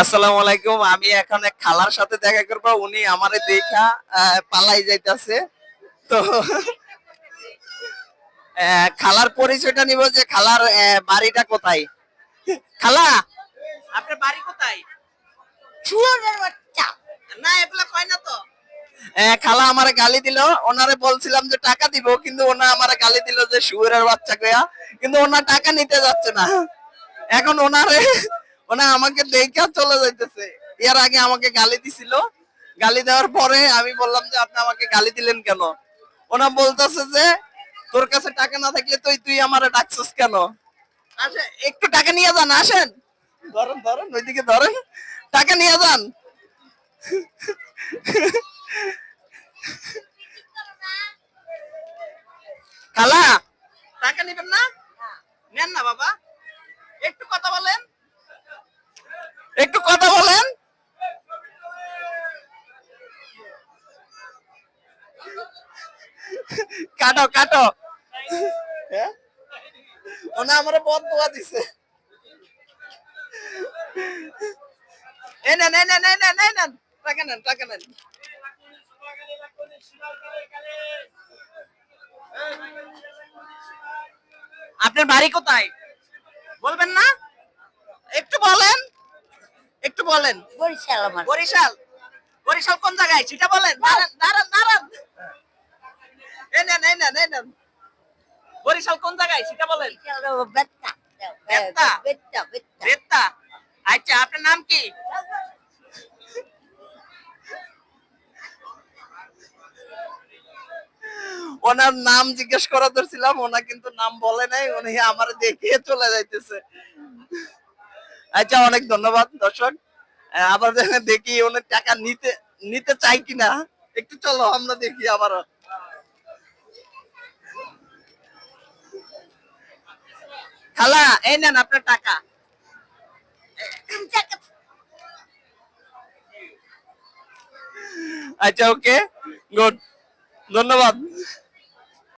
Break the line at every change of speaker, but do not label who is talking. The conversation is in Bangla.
আসসালামু আলাইকুম। আমি এখন এক খালার সাথে দেখা করব। উনি আমারে দেখা পালাই যাইতাছে। তো খালার পরিচয়টা নিব যে খালার বাড়িটা কোথায়? খালা! আপনার বাড়ি কোথায়? না এগুলা কয় না তো? খালা আমারে গালি দিল। ওনারে বলছিলাম যে টাকা দিব কিন্তু ওনা আমারে গালি দিল যে শুয়ারের বাচ্চা কয়া কিন্তু ওনার টাকা নিতে যাচ্ছে না। এখন ওনারে ওনা আমাকে দেখা চলে যাইতেছে। এর আগে আমাকে গালি দিছিল। গালি দেওয়ার পরে আমি বললাম যে আপনি আমাকে গালি দিলেন কেন? ওনা বলতেছে যে তোর কাছে টাকা না থাকলে তুই তুই আমারে ডাকছিস কেন? আসে একটু টাকা নিয়ে যান আসেন। ধরেন ধরেন ওইদিকে ধরেন। টাকা নিয়ে যান। খালা টাকা নিবেন না? নেন না বাবা একটু কথা বলেন একটু কথা বলেন কাটো কাটো। হ্যাঁ? ওনা আমার বদ দোয়া দিছে। এই নেন এই নেন এই নেন এই টাকা নেন টাকা নেন। আপনার বাড়ি কোথায়? বলবেন না? একটু বলেন। একটু বলেন।
বরিশাল আমার।
বরিশাল? বরিশাল কোন জায়গায়? সেটা বলেন। দাঁড়ান দাঁড়ান দাঁড়ান। এই নেন এই নেন এই নেন। বরিশাল কোন জায়গায়? সেটা বলেন।
বেত্তা।
আচ্ছা আপনার নাম কি? ওনার নাম জিজ্ঞেস করা ধরছিলাম ওনা কিন্তু নাম বলে নাই উনি আমার দেখিয়ে চলে যাইতেছে। আচ্ছা অনেক ধন্যবাদ দর্শক। আবার দেখে দেখি ওনার টাকা নিতে নিতে চাই কিনা। একটু চলো আমরা দেখি আবারও। খালা এই নেন আপনার টাকা। আচ্ছা ওকে। গুড। ধন্যবাদ।